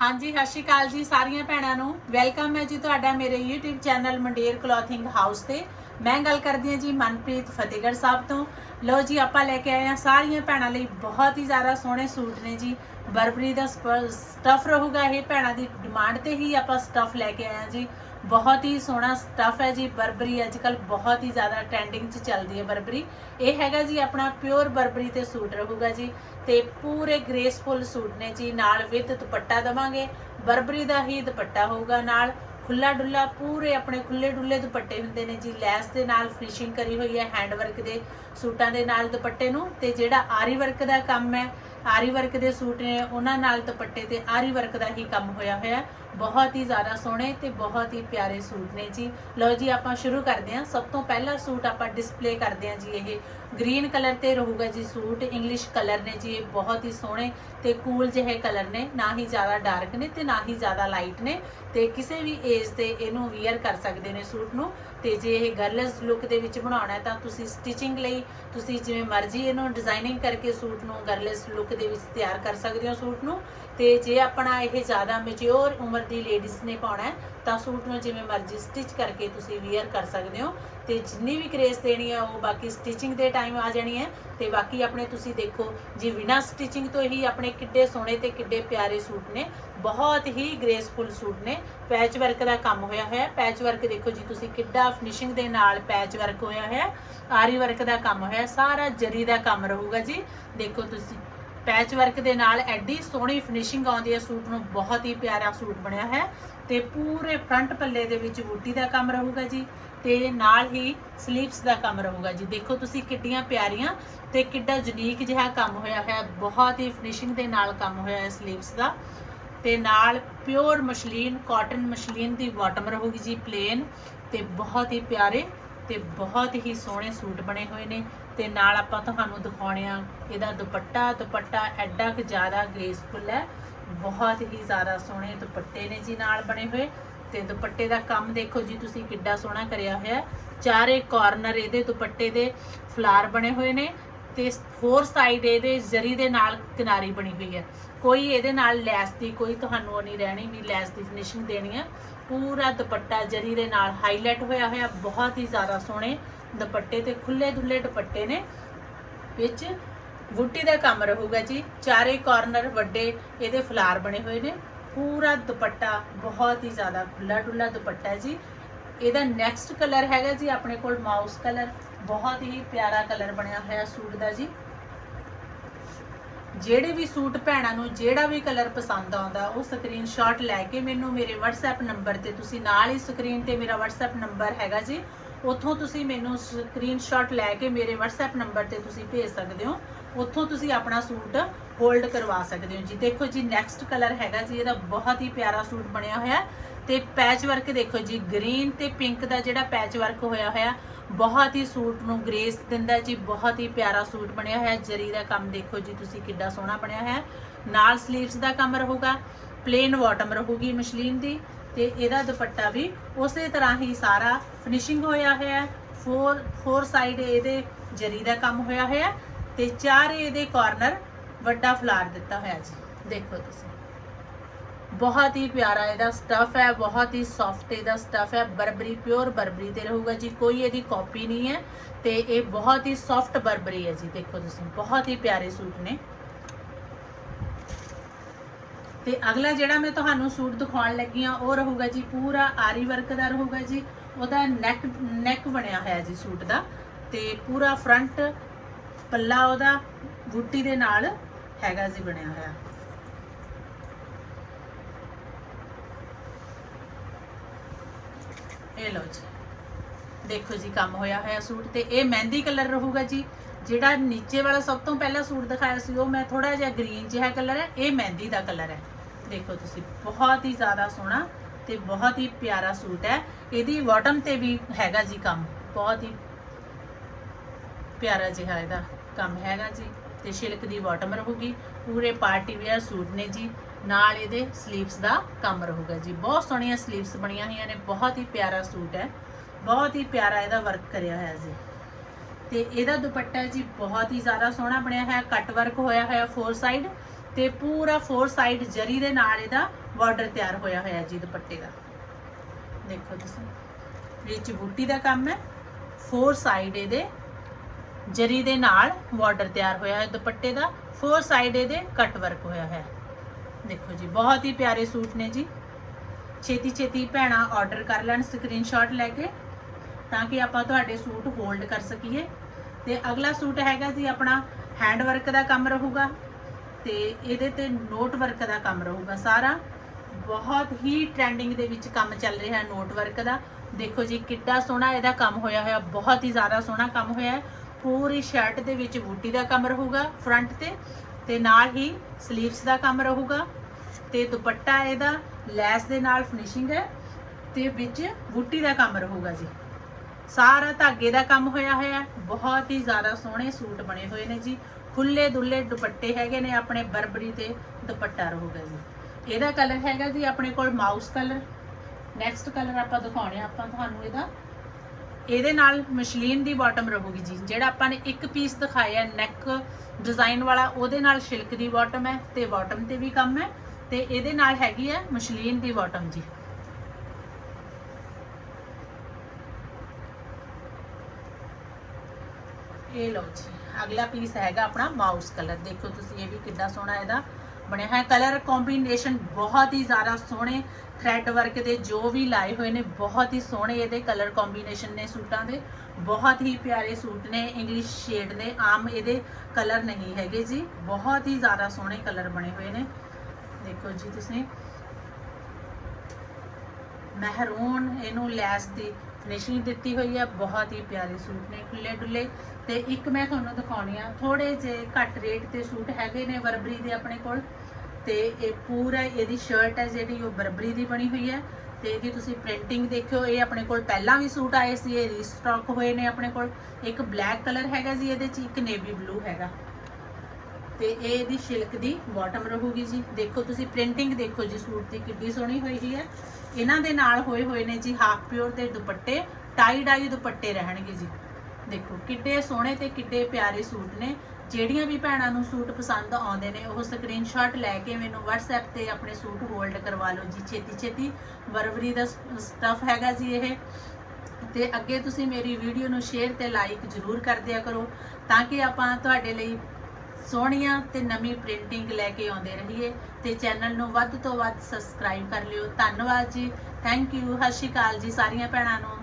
ਹਾਂਜੀ, ਸਤਿ ਸ਼੍ਰੀ ਅਕਾਲ ਜੀ ਸਾਰੀਆਂ ਭੈਣਾਂ ਨੂੰ। ਵੈਲਕਮ ਹੈ ਜੀ ਤੁਹਾਡਾ ਮੇਰੇ YouTube channel Mander clothing house ਤੇ। ਮੈਂ ਗੱਲ ਕਰਦੀ ਹਾਂ ਜੀ ਮਨਪ੍ਰੀਤ ਫਤਿਹਗੜ੍ਹ ਸਾਹਿਬ ਤੋਂ। ਲੋ ਜੀ, ਆਪਾਂ ਲੈ ਕੇ ਆਏ ਹਾਂ ਸਾਰੀਆਂ ਭੈਣਾਂ ਲਈ ਬਹੁਤ ਹੀ ਜ਼ਿਆਦਾ ਸੋਹਣੇ ਸੂਟ ਨੇ ਜੀ। ਬਰਬਰੀ ਦਾ ਸਟਫ ਰਹੂਗਾ ਇਹ ਭੈਣਾਂ ਦੀ ਡਿਮਾਂਡ ਤੇ ਹੀ ਆਪਾਂ ਸਟਫ ਲੈ ਕੇ ਆਏ ਹਾਂ ਜੀ। ਬਹੁਤ ਹੀ ਸੋਹਣਾ ਸਟਫ ਹੈ ਜੀ ਬਰਬਰੀ। ਅੱਜਕੱਲ ਬਹੁਤ ਹੀ ਜ਼ਿਆਦਾ ਟ੍ਰੈਂਡਿੰਗ 'ਚ ਚੱਲਦੀ ਹੈ ਬਰਬਰੀ। ਇਹ ਹੈਗਾ ਜੀ ਆਪਣਾ ਪਿਓਰ ਬਰਬਰੀ ਤੇ ਸੂਟ ਰਹੂਗਾ ਜੀ। ਤੇ ਪੂਰੇ ਗ੍ਰੇਸਫੁਲ ਸੂਟ ਨੇ ਜੀ। ਨਾਲ ਵਿਦ ਦੁਪੱਟਾ ਦਵਾਂਗੇ। ਬਰਬਰੀ ਦਾ ਹੀ ਦੁਪੱਟਾ ਹੋਊਗਾ ਨਾਲ। ਖੁੱਲਾ ਡੁੱਲਾ ਪੂਰੇ ਆਪਣੇ ਖੁੱਲੇ ਡੁੱਲੇ ਦੁਪੱਟੇ ਹੁੰਦੇ ਨੇ ਜੀ। ਲੈਸ ਦੇ ਨਾਲ ਫਿਨਿਸ਼ਿੰਗ ਕਰੀ ਹੋਈ ਹੈ ਹੈਂਡ ਵਰਕ ਦੇ ਸੂਟਾਂ ਦੇ ਨਾਲ ਦੁਪੱਟੇ ਨੂੰ। ਤੇ ਜਿਹੜਾ ਆਰੀ ਵਰਕ ਦਾ ਕੰਮ ਹੈ ਆਰੀ ਵਰਕ ਦੇ ਸੂਟ ਨੇ, ਉਹਨਾਂ ਨਾਲ ਦੁਪੱਟੇ ਤੇ ਆਰੀ ਵਰਕ ਦਾ ਹੀ ਕੰਮ ਹੋਇਆ ਹੋਇਆ ਬਹੁਤ ਹੀ ਜ਼ਿਆਦਾ ਸੋਹਣੇ ਤੇ ਬਹੁਤ ਹੀ ਪਿਆਰੇ ਸੂਟ ਨੇ ਜੀ। ਲਓ ਜੀ, ਆਪਾਂ ਸ਼ੁਰੂ ਕਰਦੇ ਹਾਂ। ਸਭ ਤੋਂ ਪਹਿਲਾ ਸੂਟ ਆਪਾਂ ਡਿਸਪਲੇ ਕਰਦੇ ਹਾਂ ਜੀ, ਇਹ ਗ੍ਰੀਨ ਕਲਰ ਤੇ ਰਹੂਗਾ ਜੀ ਸੂਟ। ਇੰਗਲਿਸ਼ ਕਲਰ ਨੇ ਜੀ, ਇਹ ਬਹੁਤ ਹੀ ਸੋਹਣੇ ਤੇ ਕੂਲ ਜਿਹੇ ਕਲਰ ਨੇ। ਨਾ ਹੀ ਜ਼ਿਆਦਾ ਡਾਰਕ ਨੇ ਤੇ ਨਾ ਹੀ ਜ਼ਿਆਦਾ ਲਾਈਟ ਨੇ ਤੇ ਕਿਸੇ ਵੀ ਏਜ ਤੇ ਇਹਨੂੰ ਵੀਅਰ ਕਰ ਸਕਦੇ ਨੇ ਸੂਟ ਨੂੰ। ਤੇ ਜੇ ਇਹ ਗਰਲਸ ਲੁੱਕ ਦੇ ਵਿੱਚ ਬਣਾਉਣਾ ਹੈ ਤਾਂ ਤੁਸੀਂ ਸਟਿਚਿੰਗ ਲਈ ਤੁਸੀਂ ਜਿਵੇਂ ਮਰਜ਼ੀ ਇਹਨੂੰ ਡਿਜ਼ਾਈਨਿੰਗ ਕਰਕੇ ਸੂਟ ਨੂੰ ਗਰਲਸ ਲੁੱਕ ਦੇ ਵਿੱਚ ਤਿਆਰ ਕਰ ਸਕਦੇ ਹੋ ਸੂਟ ਨੂੰ। ਤੇ ਜੇ ਆਪਣਾ ਇਹ ਜ਼ਿਆਦਾ ਮੈਚੁਰ ਉਮਰ ਦੀ ਲੇਡੀਜ਼ ਨੇ ਪਾਉਣਾ ਹੈ ਤਾਂ ਸੂਟ ਨੂੰ ਜਿਵੇਂ ਮਰਜ਼ੀ ਸਟਿਚ ਕਰਕੇ ਤੁਸੀਂ ਵੀਅਰ ਕਰ ਸਕਦੇ ਹੋ। ਤੇ ਜਿੰਨੀ ਵੀ ਗ੍ਰੇਸ ਦੇਣੀ ਹੈ ਉਹ ਬਾਕੀ ਸਟਿਚਿੰਗ ਦੇ ਟਾਈਮ ਆ ਜਾਣੀ ਹੈ। ਤੇ ਬਾਕੀ ਆਪਣੇ ਤੁਸੀਂ ਦੇਖੋ, ਜੀ ਬਿਨਾ ਸਟਿਚਿੰਗ ਤੋਂ ਹੀ ਆਪਣੇ ਕਿੱਡੇ ਸੋਹਣੇ ਤੇ ਕਿੱਡੇ ਪਿਆਰੇ ਸੂਟ ਨੇ, ਬਹੁਤ ਹੀ ਗ੍ਰੇਸਫੁਲ ਸੂਟ ਨੇ। ਪੈਚ ਵਰਕ ਦਾ ਕੰਮ ਹੋਇਆ ਹੋਇਆ ਪੈਚ ਵਰਕ ਦੇਖੋ ਜੀ, ਤੁਸੀਂ ਕਿੱਡਾ ਫਿਨਿਸ਼ਿੰਗ ਦੇ ਨਾਲ ਪੈਚ ਵਰਕ ਹੋਇਆ ਹੋਇਆ ਹੈ। ਆਰੀ ਵਰਕ ਦਾ ਕੰਮ ਹੋਇਆ, ਸਾਰਾ ਜਰੀ ਦਾ ਕੰਮ ਰਹੂਗਾ ਜੀ। ਦੇਖੋ ਤੁਸੀਂ ਪੈਚ ਵਰਕ ਦੇ ਨਾਲ ਐਡੀ ਸੋਹਣੀ ਫਿਨਿਸ਼ਿੰਗ ਆਉਂਦੀ ਹੈ, ਸੂਟ ਨੂੰ ਬਹੁਤ ਹੀ ਪਿਆਰਾ ਸੂਟ ਬਣਿਆ ਹੈ। ਤੇ ਪੂਰੇ ਫਰੰਟ ਪੱਲੇ ਦੇ ਵਿੱਚ ਬੂਟੀ ਦਾ ਕੰਮ ਰਹੂਗਾ ਜੀ, ਤੇ ਨਾਲ ਹੀ ਸਲੀਵਸ ਦਾ ਕੰਮ ਰਹੂਗਾ ਜੀ। ਦੇਖੋ ਤੁਸੀਂ ਕਿੱਡੀਆਂ ਪਿਆਰੀਆਂ ਤੇ ਕਿੱਡਾ ਯੂਨੀਕ ਜਿਹਾ ਕੰਮ ਹੋਇਆ ਹੈ। ਬਹੁਤ ਹੀ ਫਿਨਿਸ਼ਿੰਗ ਦੇ ਨਾਲ ਕੰਮ ਹੋਇਆ ਹੈ ਸਲੀਵਸ ਦਾ। ਤੇ ਨਾਲ ਪਿਓਰ ਮਸ਼ਲੀਨ ਕਾਟਨ ਮਸ਼ਲੀਨ ਦੀ ਬਾਟਮ ਰਹੂਗੀ ਜੀ ਪਲੇਨ ਤੇ ਬਹੁਤ ਹੀ ਪਿਆਰੇ ਤੇ ਬਹੁਤ ਹੀ ਸੋਹਣੇ ਸੂਟ ਬਣੇ ਹੋਏ ਨੇ ਤੇ ਨਾਲ ਆਪਾਂ ਤੁਹਾਨੂੰ ਦਿਖਾਉਣੇ ਆ ਇਹਦਾ ਦੁਪੱਟਾ ਦੁਪੱਟਾ ਐਡਾ ਕਿ ਜ਼ਿਆਦਾ ਗ੍ਰੇਸਫੁਲ ਹੈ। ਬਹੁਤ ਹੀ ਜ਼ਿਆਦਾ ਸੋਹਣੇ ਦੁਪੱਟੇ ਨੇ ਜੀ ਨਾਲ ਬਣੇ ਹੋਏ ਤੇ ਦੁਪੱਟੇ ਦਾ ਕੰਮ ਦੇਖੋ ਜੀ ਤੁਸੀਂ ਕਿੱਡਾ ਸੋਹਣਾ ਕਰਿਆ ਹੋਇਆ ਚਾਰੇ ਕਾਰਨਰ ਇਹਦੇ ਦੁਪੱਟੇ ਦੇ ਫਲਾਰ ਬਣੇ ਹੋਏ ਨੇ ਤੇ ਫੋਰ ਸਾਈਡ ਇਹਦੇ ਜ਼ਰੀ ਦੇ ਨਾਲ ਕਿਨਾਰੀ ਬਣੀ ਹੋਈ ਹੈ। ਕੋਈ ਇਹਦੇ ਨਾਲ ਲੈਸ ਦੀ, ਕੋਈ ਤੁਹਾਨੂੰ ਉਹ ਨਹੀਂ ਰਹਿਣੀ ਵੀ ਲੈਸ ਦੀ ਫਿਨਿਸ਼ਿੰਗ ਦੇਣੀ ਹੈ। ਪੂਰਾ ਦੁਪੱਟਾ ਜਰੀ ਦੇ ਨਾਲ ਹਾਈਲਾਈਟ ਹੋਇਆ ਹੋਇਆ, ਬਹੁਤ ਹੀ ਜ਼ਿਆਦਾ ਸੋਹਣੇ ਦੁਪੱਟੇ ਤੇ ਖੁੱਲੇ ਦੁੱਲੇ ਦੁਪੱਟੇ ਨੇ, ਵਿੱਚ ਬੂਟੀ ਦਾ ਕੰਮ ਰਹੂਗਾ ਜੀ। ਚਾਰੇ ਕਾਰਨਰ ਵੱਡੇ ਇਹਦੇ ਫਲਾਰ ਬਣੇ ਹੋਏ ਨੇ। ਪੂਰਾ ਦੁਪੱਟਾ ਬਹੁਤ ਹੀ ਜ਼ਿਆਦਾ ਖੁੱਲਾ ਡੁੱਲਾ ਦੁਪੱਟਾ ਜੀ। ਇਹਦਾ ਨੈਕਸਟ ਕਲਰ ਹੈਗਾ ਜੀ, ਆਪਣੇ ਕੋਲ ਮਾਊਸ ਕਲਰ ਬਹੁਤ ਹੀ ਪਿਆਰਾ ਕਲਰ ਬਣਿਆ ਹੋਇਆ ਸੂਟ ਦਾ ਜੀ। ਜਿਹੜੇ ਵੀ ਸੂਟ ਭੈਣਾਂ ਨੂੰ ਜਿਹੜਾ ਵੀ ਕਲਰ ਪਸੰਦ ਆਉਂਦਾ, ਉਹ ਸਕਰੀਨਸ਼ਾਟ ਲੈ ਕੇ ਮੈਨੂੰ ਮੇਰੇ WhatsApp ਨੰਬਰ ਤੇ, ਤੁਸੀਂ ਨਾਲ ਹੀ ਸਕਰੀਨ ਤੇ ਮੇਰਾ WhatsApp ਨੰਬਰ ਹੈਗਾ ਜੀ, ਉੱਥੋਂ ਤੁਸੀਂ ਮੈਨੂੰ ਸਕਰੀਨਸ਼ਾਟ ਲੈ ਕੇ ਮੇਰੇ WhatsApp ਨੰਬਰ ਤੇ ਤੁਸੀਂ ਭੇਜ ਸਕਦੇ ਹੋ। ਉੱਥੋਂ ਤੁਸੀਂ ਆਪਣਾ ਸੂਟ ਹੋਲਡ ਕਰਵਾ ਸਕਦੇ ਹੋ ਜੀ। ਦੇਖੋ ਜੀ ਨੈਕਸਟ ਕਲਰ ਹੈਗਾ ਜੀ, ਇਹਦਾ ਬਹੁਤ ਹੀ ਪਿਆਰਾ ਸੂਟ ਬਣਿਆ ਹੋਇਆ ਤੇ ਪੈਚ ਵਰਕ ਦੇਖੋ ਜੀ ਗ੍ਰੀਨ ਤੇ ਪਿੰਕ ਦਾ ਜਿਹੜਾ ਪੈਚ ਵਰਕ ਹੋਇਆ ਹੋਇਆ ਬਹੁਤ ਹੀ ਸੂਟ ਨੂੰ ਗ੍ਰੇਸ ਦਿੰਦਾ ਜੀ, ਬਹੁਤ ਹੀ ਪਿਆਰਾ ਸੂਟ ਬਣਿਆ ਹੋਇਆ ਜਰੀ ਦਾ ਕੰਮ ਦੇਖੋ ਜੀ, ਤੁਸੀਂ ਕਿੱਡਾ ਸੋਹਣਾ ਬਣਿਆ ਹੈ। ਨਾਲ ਸਲੀਵਸ ਦਾ ਕੰਮ ਰਹੂਗਾ ਪਲੇਨ ਬਾਟਮ ਰਹੂਗੀ ਮਸ਼ਲੀਨ ਦੀ ਤੇ ਇਹਦਾ ਦੁਪੱਟਾ ਵੀ ਉਸੇ ਤਰ੍ਹਾਂ ਹੀ ਸਾਰਾ ਫਿਨਿਸ਼ਿੰਗ ਹੋਇਆ ਹੋਇਆ ਫੋਰ ਫੋਰ ਸਾਈਡ ਇਹਦੇ ਜਰੀ ਦਾ ਕੰਮ ਹੋਇਆ ਹੋਇਆ ਤੇ ਚਾਰੇ ਇਹਦੇ ਕਾਰਨਰ ਵੱਡਾ ਫਲਾਰ ਦਿੱਤਾ ਹੋਇਆ ਜੀ। ਦੇਖੋ ਤੁਸੀਂ। ਬਹੁਤ ਹੀ ਪਿਆਰਾ ਇਹਦਾ ਸਟਫ ਹੈ, ਬਹੁਤ ਹੀ ਸੌਫਟ ਇਹਦਾ ਸਟਫ ਹੈ। ਬਰਬਰੀ ਪਿਓਰ ਬਰਬਰੀ ਤੇ ਰਹੂਗਾ ਜੀ, ਕੋਈ ਇਹਦੀ ਕਾਪੀ ਨਹੀਂ ਹੈ ਤੇ ਇਹ ਬਹੁਤ ਹੀ ਸੌਫਟ ਬਰਬਰੀ ਹੈ ਜੀ, ਦੇਖੋ ਤੁਸੀਂ, ਬਹੁਤ ਹੀ ਪਿਆਰੇ ਸੂਟ ਨੇ। ਤੇ ਅਗਲਾ ਜਿਹੜਾ ਮੈਂ ਤੁਹਾਨੂੰ ਸੂਟ ਦਿਖਾਉਣ ਲੱਗੀ ਆ ਉਹ ਰਹੂਗਾ ਜੀ, ਪੂਰਾ ਆਰੀ ਵਰਕ ਦਾ ਰਹੂਗਾ ਜੀ, ਉਹਦਾ ਨੈਕ ਨੈਕ ਬਣਿਆ ਹੋਇਆ ਜੀ ਸੂਟ ਦਾ ਤੇ ਪੂਰਾ ਫਰੰਟ ਪੱਲਾ ਉਹਦਾ ਬੂਟੀ ਦੇ ਨਾਲ ਹੈਗਾ ਜੀ ਬਣਿਆ ਹੋਇਆ। ਇਹ ਲਓ ਜੀ। ਦੇਖੋ ਜੀ, ਕੰਮ ਹੋਇਆ ਹੋਇਆ ਸੂਟ ਤੇ ਇਹ ਮਹਿੰਦੀ ਕਲਰ ਰਹੂਗਾ ਜੀ। ਜਿਹੜਾ ਨੀਚੇ ਵਾਲਾ ਸਭ ਤੋਂ ਪਹਿਲਾਂ ਸੂਟ ਦਿਖਾਇਆ ਸੀ, ਉਹ ਮੈਂ ਥੋੜਾ ਜਿਹਾ ਗ੍ਰੀਨ ਜਿਹਾ ਕਲਰ ਹੈ, ਇਹ ਮਹਿੰਦੀ ਦਾ ਕਲਰ ਹੈ। ਦੇਖੋ ਤੁਸੀਂ, ਬਹੁਤ ਹੀ ਜ਼ਿਆਦਾ ਸੋਹਣਾ ਤੇ ਬਹੁਤ ਹੀ ਪਿਆਰਾ ਸੂਟ ਹੈ। ਇਹਦੀ ਬਾਟਮ ਤੇ ਵੀ ਹੈਗਾ ਜੀ ਕੰਮ। ਬਹੁਤ ਹੀ ਪਿਆਰਾ ਜਿਹਾ ਇਹਦਾ ਕੰਮ ਹੈਗਾ ਜੀ। ਤੇ ਸ਼ਿਲਕ ਦੀ ਬਾਟਮ ਰਹੂਗੀ। ਪੂਰੇ ਪਾਰਟੀ ਵੇਅਰ ਸੂਟ ਨੇ ਜੀ। ਨਾਲ ਇਹਦੇ ਸਲੀਵਸ ਦਾ ਕੰਮ ਰਹੂਗਾ ਜੀ। ਬਹੁਤ ਸੋਹਣੀਆਂ ਸਲੀਵਸ ਬਣੀਆਂ ਹੋਈਆਂ ਨੇ। ਬਹੁਤ ਹੀ ਪਿਆਰਾ ਸੂਟ ਹੈ। ਬਹੁਤ ਹੀ ਪਿਆਰਾ ਇਹਦਾ ਵਰਕ ਕਰਿਆ ਹੋਇਆ ਜੀ। ਤੇ ਇਹਦਾ ਦੁਪੱਟਾ ਜੀ ਬਹੁਤ ਹੀ ਜ਼ਿਆਦਾ ਸੋਹਣਾ ਬਣਿਆ ਹੋਇਆ। ਕੱਟ ਵਰਕ ਹੋਇਆ ਹੋਇਆ ਫੋਰ ਸਾਈਡ ਤੇ ਪੂਰਾ ਫੋਰ ਸਾਈਡ ਜਰੀ ਦੇ ਨਾਲ ਇਹਦਾ ਬਾਰਡਰ ਤਿਆਰ ਹੋਇਆ ਹੋਇਆ ਜੀ ਦੁਪੱਟੇ ਦਾ। ਦੇਖੋ ਤੁਸੀਂ। ਵਿੱਚ ਬੂਟੀ ਦਾ ਕੰਮ ਹੈ। ਫੋਰ ਸਾਈਡ ਇਹਦੇ ਜਰੀ ਦੇ ਨਾਲ ਬਾਰਡਰ ਤਿਆਰ ਹੋਇਆ ਹੈ, ਦੁਪੱਟੇ ਦਾ ਫੋਰ ਸਾਈਡ ਇਹਦੇ ਕੱਟ ਵਰਕ ਹੋਇਆ ਹੈ। ਦੇਖੋ ਜੀ, ਬਹੁਤ ਹੀ ਪਿਆਰੇ ਸੂਟ ਨੇ ਜੀ। ਛੇਤੀ ਛੇਤੀ ਭੈਣਾਂ ਆਰਡਰ ਕਰ ਲੈਣ ਸਕਰੀਨਸ਼ਾਟ ਲੈ ਕੇ, ਤਾਂ ਕਿ ਆਪਾਂ ਤੁਹਾਡੇ ਸੂਟ ਹੋਲਡ ਕਰ ਸਕੀਏ। ਤੇ ਅਗਲਾ ਸੂਟ ਹੈਗਾ ਜੀ ਆਪਣਾ ਹੈਂਡ ਵਰਕ ਦਾ ਕੰਮ ਰਹੂਗਾ, ਤੇ ਇਹਦੇ ਤੇ ਨੋਟ ਵਰਕ ਦਾ ਕੰਮ ਰਹੂਗਾ ਸਾਰਾ। ਬਹੁਤ ਹੀ ਟ੍ਰੈਂਡਿੰਗ ਦੇ ਵਿੱਚ ਕੰਮ ਚੱਲ ਰਿਹਾ ਹੈ ਨੋਟ ਵਰਕ ਦਾ। ਦੇਖੋ ਜੀ, ਕਿੱਡਾ ਸੋਹਣਾ ਇਹਦਾ ਕੰਮ ਹੋਇਆ ਹੋਇਆ, ਬਹੁਤ ਹੀ ਜ਼ਿਆਦਾ ਸੋਹਣਾ ਕੰਮ ਹੋਇਆ ਹੈ। ਪੂਰੀ ਸ਼ਰਟ ਦੇ ਵਿੱਚ ਬੂਟੀ ਦਾ ਕੰਮ ਰਹੂਗਾ ਫਰੰਟ ਤੇ ਤੇ ਨਾਲ ਹੀ 슬ੀਵਸ ਦਾ ਕੰਮ ਰਹੂਗਾ ਤੇ ਦੁਪੱਟਾ ਇਹਦਾ ਲੈਸ ਦੇ ਨਾਲ ਫਿਨਿਸ਼ਿੰਗ ਹੈ ਤੇ ਵਿੱਚ ਬੂਟੀ ਦਾ ਕੰਮ ਰਹੂਗਾ ਜੀ। ਸਾਰਾ ਧਾਗੇ ਦਾ ਕੰਮ ਹੋਇਆ ਹੋਇਆ ਬਹੁਤ ਹੀ ਜ਼ਿਆਦਾ ਸੋਹਣੇ ਸੂਟ ਬਣੇ ਹੋਏ ਨੇ ਜੀ। ਖੁੱਲੇ ਦੁੱਲੇ ਦੁਪੱਟੇ ਹੈਗੇ ਨੇ, ਆਪਣੇ ਬਰਬਰੀ ਤੇ ਦੁਪੱਟਾ ਰਹੂਗਾ ਜੀ। ਇਹਦਾ ਕਲਰ ਹੈਗਾ ਜੀ ਆਪਣੇ ਕੋਲ ਮਾਊਸ ਕਲਰ ਨੈਕਸਟ ਕਲਰ ਆਪਾਂ ਦਿਖਾਉਣੇ ਆ, ਆਪਾਂ ਤੁਹਾਨੂੰ ਇਹਦਾ ਇਹਦੇ ਨਾਲ ਮਸ਼ਲੀਨ ਦੀ ਬਾਟਮ ਰਹੂਗੀ ਜੀ। ਜਿਹੜਾ ਆਪਾਂ ਨੇ ਇੱਕ ਪੀਸ ਦਿਖਾਇਆ ਨੈਕ ਡਿਜ਼ਾਈਨ ਵਾਲਾ, ਉਹਦੇ ਨਾਲ ਸ਼ਿਲਕ ਦੀ ਬਾਟਮ ਹੈ ਤੇ ਬਾਟਮ ਤੇ ਵੀ ਕੰਮ ਹੈ ਤੇ ਇਹਦੇ ਨਾਲ ਹੈਗੀ ਹੈ ਮਸ਼ਲੀਨ ਦੀ ਬਾਟਮ ਜੀ। ਇਹ ਲਓ ਜੀ, ਅਗਲਾ ਪੀਸ ਹੈਗਾ ਆਪਣਾ ਮਾਊਸ ਕਲਰ ਦੇਖੋ ਤੁਸੀਂ ਇਹ ਵੀ ਕਿੰਨਾ ਸੋਹਣਾ ਇਹਦਾ। ਬਣਿਆ ਹੈ। ਕਲਰ ਕੰਬੀਨੇਸ਼ਨ ਬਹੁਤ ਹੀ ਜ਼ਿਆਦਾ ਸੋਹਣੇ ਥ੍ਰੈਡ ਵਰਕ ਦੇ ਜੋ ਵੀ ਲਾਏ ਹੋਏ ਨੇ, ਬਹੁਤ ਹੀ ਸੋਹਣੇ ਇਹਦੇ ਕਲਰ ਕੰਬੀਨੇਸ਼ਨ ਨੇ ਸੂਟਾਂ ਦੇ। ਬਹੁਤ ਹੀ ਪਿਆਰੇ ਸੂਟ ਨੇ ਇੰਗਲਿਸ਼ ਸ਼ੇਡ ਨੇ, ਆਮ ਇਹਦੇ ਕਲਰ ਨਹੀਂ ਹੈਗੇ ਜੀ। ਬਹੁਤ ਹੀ ਜ਼ਿਆਦਾ ਸੋਹਣੇ ਕਲਰ ਬਣੇ ਹੋਏ ਨੇ। ਦੇਖੋ ਜੀ ਤੁਸੀਂ। ਮਹਿਰੂਨ ਇਹਨੂੰ ਲੈਸ ਦੀ ਫਿਨਿਸ਼ਿੰਗ ਦਿੱਤੀ ਹੋਈ ਹੈ। ਬਹੁਤ ਹੀ ਪਿਆਰੇ ਸੂਟ ਨੇ ਖੁੱਲੇ ਡੁੱਲੇ ਤੇ ਇੱਕ ਮੈਂ ਤੁਹਾਨੂੰ ਦਿਖਾਉਣੀ ਆ ਥੋੜੇ ਜੇ ਘੱਟ ਰੇਟ ਤੇ ਸੂਟ ਹੈਗੇ ਨੇ ਵਰਬਰੀ ਦੇ ਆਪਣੇ ਕੋਲ। ਤੇ ਇਹ ਪੂਰਾ ਇਹਦੀ ਸ਼ਰਟ ਹੈ ਜਿਹੜੀ, ਉਹ ਬਰਬਰੀ ਦੀ ਬਣੀ ਹੋਈ ਹੈ। ਤੇ ਇਹਦੀ ਤੁਸੀਂ ਪ੍ਰਿੰਟਿੰਗ ਦੇਖਿਓ, ਇਹ ਆਪਣੇ ਕੋਲ ਪਹਿਲਾਂ ਵੀ ਸੂਟ ਆਏ ਸੀ, ਇਹ ਰੀਸਟਾਕ ਹੋਏ ਨੇ ਆਪਣੇ ਕੋਲ। ਇੱਕ ਬਲੈਕ ਕਲਰ ਹੈਗਾ ਜੀ ਇਹਦੇ ਚ, ਇੱਕ ਨੇਵੀ ਬਲੂ ਹੈਗਾ। ਤੇ ਇਹ ਇਹਦੀ ਸ਼ਿਲਕ ਦੀ ਬਾਟਮ ਰਹੂਗੀ ਜੀ। ਦੇਖੋ ਤੁਸੀਂ ਪ੍ਰਿੰਟਿੰਗ ਦੇਖੋ ਜੀ, ਸੂਟ ਦੀ ਕਿੱਡੀ ਸੋਹਣੀ ਹੋਈ ਹੋਈ ਹੈ। ਇਹਨਾਂ ਦੇ ਨਾਲ ਹੋਏ ਹੋਏ ਨੇ ਜੀ ਹਾਫ ਪਿਓਰ ਦੇ ਦੁਪੱਟੇ ਟਾਈ ਡਾਈ ਦੁਪੱਟੇ ਰਹਿਣਗੇ ਜੀ। ਦੇਖੋ, ਕਿੱਡੇ ਸੋਹਣੇ ਤੇ ਕਿੱਡੇ ਪਿਆਰੇ ਸੂਟ ਨੇ। ਜਿਹੜੀਆਂ ਵੀ ਭੈਣਾਂ ਨੂੰ ਸੂਟ ਪਸੰਦ ਆਉਂਦੇ ਨੇ, ਉਹ ਸਕਰੀਨਸ਼ਾਟ ਲੈ ਕੇ ਮੈਨੂੰ WhatsApp ਤੇ ਆਪਣੇ ਸੂਟ ਹੋਲਡ ਕਰਵਾ ਲਓ ਜੀ। ਛੇਤੀ ਛੇਤੀ। ਵਰਵਰੀ ਦਾ ਸਟਫ ਹੈਗਾ ਜੀ ਇਹ। ਤੇ ਅੱਗੇ ਤੁਸੀਂ ਮੇਰੀ ਵੀਡੀਓ ਨੂੰ ਸ਼ੇਅਰ ਤੇ ਲਾਈਕ ਜ਼ਰੂਰ ਕਰ ਦਿਆ ਕਰੋ, ਤਾਂ ਕਿ ਆਪਾਂ ਤੁਹਾਡੇ ਲਈ ਸੋਹਣੀਆਂ ਤੇ ਨਵੀਂ ਪ੍ਰਿੰਟਿੰਗ ਲੈ ਕੇ ਆਉਂਦੇ ਰਹੀਏ। ਤੇ ਚੈਨਲ ਨੂੰ ਵੱਧ ਤੋਂ ਵੱਧ ਸਬਸਕ੍ਰਾਈਬ ਕਰ ਲਿਓ। ਧੰਨਵਾਦ ਜੀ। ਥੈਂਕ ਯੂ ਸਤਿ ਸ਼੍ਰੀ ਅਕਾਲ ਜੀ ਸਾਰੀਆਂ ਭੈਣਾਂ ਨੂੰ।